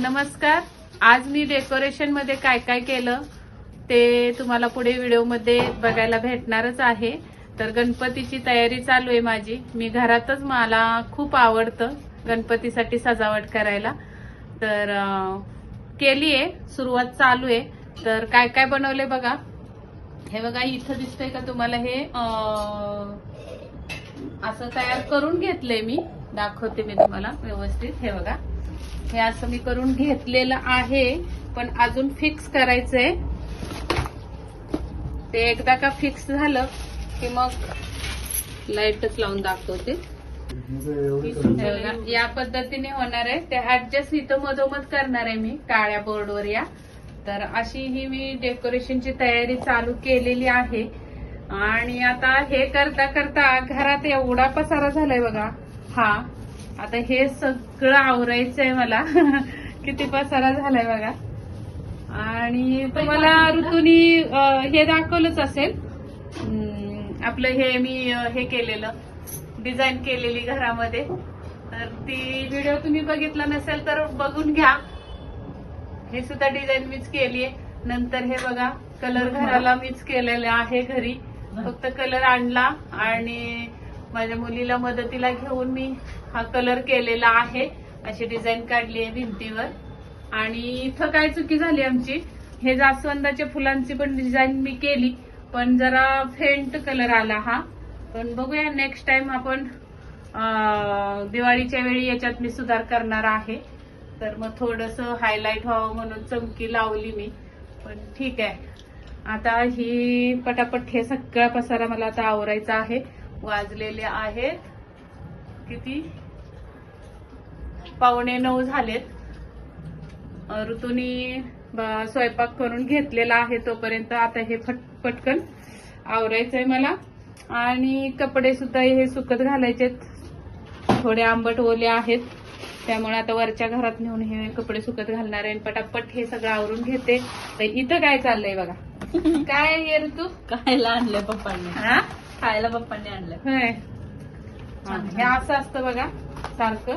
नमस्कार. आज मी डेकोरेशनमध्ये काय काय केलं ते तुम्हाला पुढे व्हिडिओमध्ये बघायला भेटणारच आहे. तर गणपतीची तयारी चालू आहे माझी. मी घरातच मला खूप आवडतं गणपतीसाठी सजावट करायला. तर केली आहे. सुरुवात चालू आहे. तर काय काय बनवले बघा. हे बघा इथं दिसतंय का तुम्हाला हे असं तयार करून घेतलंय मी. दाखवते मी तुम्हाला व्यवस्थित. हे बघा. हे असं मी करून घेतलेलं आहे. पण अजून फिक्स करायचंय. ते एकदा का फिक्स झालं की मग लाईटच लावून दाखवते. या पद्धतीने होणार आहे. ते ऍडजस्ट इथं मधोमध करणार आहे मी काळ्या बोर्डवर या. तर अशी ही मी डेकोरेशनची तयारी चालू केलेली आहे. आणि आता हे करता करता घरात एवढा पसारा झालाय बघा. हा. आता हे सगळं आवरायचंय मला. किती पसारा झालाय बघा. आणि तुम्हाला ऋतूनी हे दाखवलंच असेल. आपलं हे मी हे केलेलं. डिझाईन केलेली घरामध्ये. तर ती व्हिडिओ तुम्ही बघितला नसेल तर बघून घ्या. हे सुद्धा डिझाईन मीच केली आहे नंतर हे बघा कलर घराला मीच केलेलं आहे घरी. फक्त कलर आणला आणि माझ्या मुलीला मदतीला घेऊन मी हा कलर केलेला आहे. अशी डिझाईन काढली आहे भिंतीवर. आणि इथं काय चुकी झाली आमची? हे जास्वंदाच्या फुलांची पण डिझाईन मी केली पण जरा फेंट कलर आला हा. पण बघूया नेक्स्ट टाइम आपण दिवाळीच्या वेळी याच्यात मी सुधार करणार आहे. तर मग थोडस हायलाईट व्हावं म्हणून चमकी लावली मी. पण ठीक आहे. आता ही पटापट हे सगळा पसारा मला आता आवरायचा आहे. वाजलेले आहेत किती? पावणे नऊ झालेत. ऋतूनी स्वयंपाक करून घेतलेला आहे तोपर्यंत आता हे फट पटकन आवरायचंय मला. आणि कपडे सुद्धा हे सुकत घालायचे थोडे आंबट ओले आहेत. त्यामुळे आता वरच्या घरात नेऊन हे कपडे सुकत घालणार आहे. पटापट हे सगळं आवरून घेते. तर इथं काय चाललंय बघा? काय आहे ऋतू? खायला आणलंय पप्पांनी. हा? खायला पप्पांनी आणलंय. हा, हे असं असतं बघा सारखं.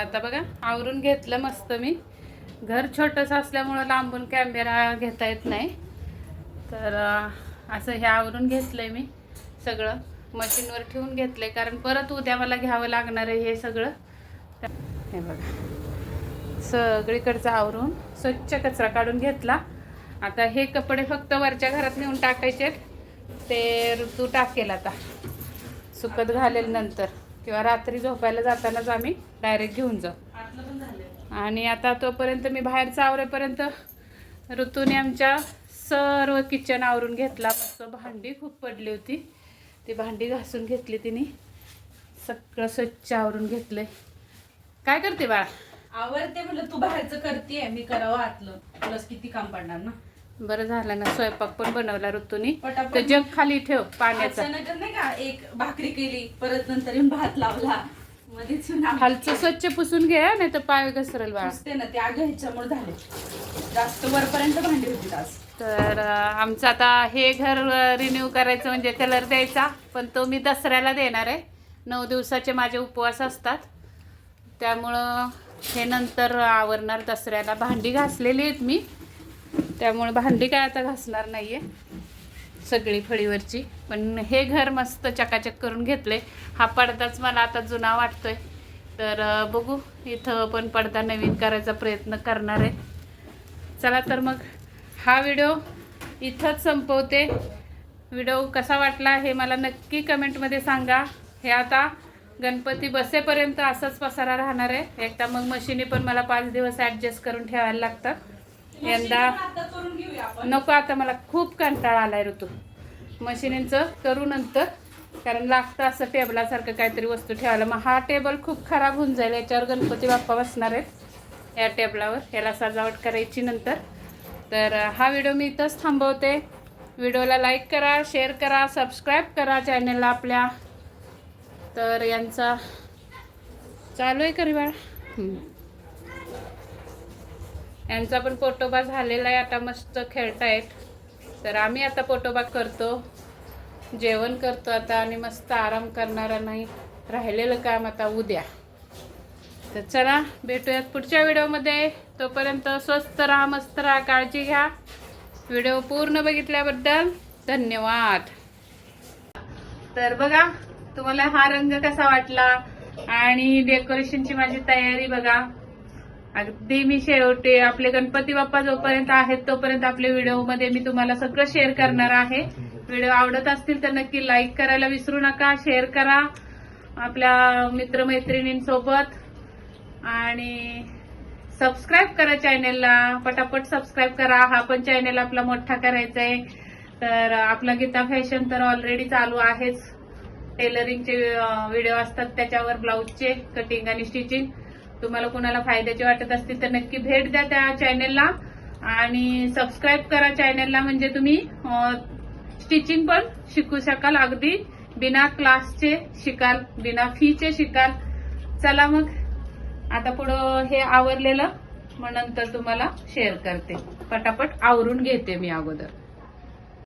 आता बघा आवरून घेतलं मस्त मी. घर छोटंसं असल्यामुळं लांबून कॅमेरा घेता येत नाही. तर असं हे आवरून घेतलंय मी सगळं. मशीनवर ठेवून आहे कारण परत उद्या मला घ्यावं लागणार आहे हे सगळं. हे बघा. सगळीकडचं आवरून स्वच्छ कचरा काढून घेतला. आता हे कपडे फक्त वरच्या घरात नेऊन टाकायचे ते ऋतू टाकेल आता. सुकत घालेल नंतर. किंवा रात्री झोपायला जातानाच आम्ही डायरेक्ट घेऊन जाऊ. आणि आता तोपर्यंत मी बाहेरचं आवरेपर्यंत ऋतूने आमच्या सर्व किचन आवरून घेतला. मस्त भांडी खूप पडली होती. ती भांडी घासून घेतली तिने. सगळं स्वच्छ आवरून घेतलंय. काय करते बाळा? आवडते म्हटलं तू बाहेरचं करते मी करावं आतलं. प्लस किती काम पडणार ना? बरं झालं ना स्वयंपाक पण बनवला ऋतूनी. तर जग खाली ठेव पाण्याचा. नाही का एक भाकरी केली परत नंतर भात लावला. खालचं स्वच्छ पुसून घे नाही तर पाय घसरेल बाळा. पुसते ना ते ह्याच्यामुळे झाले. जास्त वरपर्यंत भांडी होती आज. तर आमचं आता हे घर रिन्यू करायचं म्हणजे कलर द्यायचा पण तो मी दसऱ्याला देणार आहे. नऊ दिवसाचे माझे उपवास असतात. त्यामुळं हे नंतर आवरणार दसऱ्याला. भांडी घासलेली आहेत मी. त्यामुळे भांडी काय आता घासणार नाही आहे सगळी फळीवरची. पण हे घर मस्त चकाचक करून घेतले हा पडदाच मला आता जुना वाटतोय. तर बघू. इथं पण पडदा नवीन करायचा प्रयत्न करणार आहे. चला तर मग हा व्हिडिओ इथंच संपवते. व्हिडिओ कसा वाटला हे मला नक्की कमेंटमध्ये सांगा. हे आता गणपती बसेपर्यंत असंच पसारा राहणार आहे. एकदा मग मशीनी पण मला पाच दिवस ॲडजस्ट करून ठेवायला लागतात. यंदा नको आता मला खूप कंटाळा आलाय ऋतू. मशिनींचं करू नंतर कारण लागतं असं टेबलासारखं काहीतरी वस्तू ठेवायला. मग हा टेबल खूप खराब होऊन जाईल याच्यावर गणपती बाप्पा बसणार आहेत या टेबलावर. याला सजावट करायची नंतर. तर हा व्हिडिओ मी इथंच थांबवते. व्हिडिओला लाईक करा शेअर करा सबस्क्राईब करा चॅनलला आपल्या. तर यांचा चालू आहे करी बाळा. यांचा पण पोटोबा झालेला आहे आता मस्त खेळतायत. तर आम्ही आता पोटोबा करतो. जेवण करतो आता आणि मस्त आराम करणारा नाही राहिलेलं काम आता उद्या. तर चला भेटूयात पुढच्या व्हिडिओमध्ये. तोपर्यंत स्वस्त राहा मस्त राहा काळजी घ्या. व्हिडिओ पूर्ण बघितल्याबद्दल धन्यवाद. तर बघा तुम्हाला हा रंग कसा वाटला? आणि डेकोरेशनची माझी तयारी बघा. अगदी मी शेवटी आपले गणपती बाप्पा जोपर्यंत आहेत तोपर्यंत आपल्या व्हिडिओमध्ये मी तुम्हाला सगळं शेअर करणार आहे. व्हिडिओ आवडत असतील तर नक्की लाईक करायला विसरू नका शेअर करा आपल्या मित्रमैत्रिणींसोबत. आणि सबस्क्राईब करा चॅनेलला पटापट सबस्क्राईब करा. हा पण चॅनेल आपला मोठा करायचा आहे. तर आपला गीता फॅशन तर ऑलरेडी चालू आहेच. टेलरिंगचे व्हिडिओ असतात त्याच्यावर ब्लाऊजचे कटिंग आणि स्टिचिंग तुम्हाला कोणाला फायद्याचे वाटत असतील तर नक्की भेट द्या त्या चॅनेलला आणि सबस्क्राईब करा चॅनेलला म्हणजे तुम्ही स्टिचिंग पण शिकू शकाल अगदी. बिना क्लासचे शिकाल बिना फीचे शिकाल. चला मग आता पुढं हे आवरलेलं मग नंतर तुम्हाला शेअर करते. पटापट आवरून घेते मी अगोदर.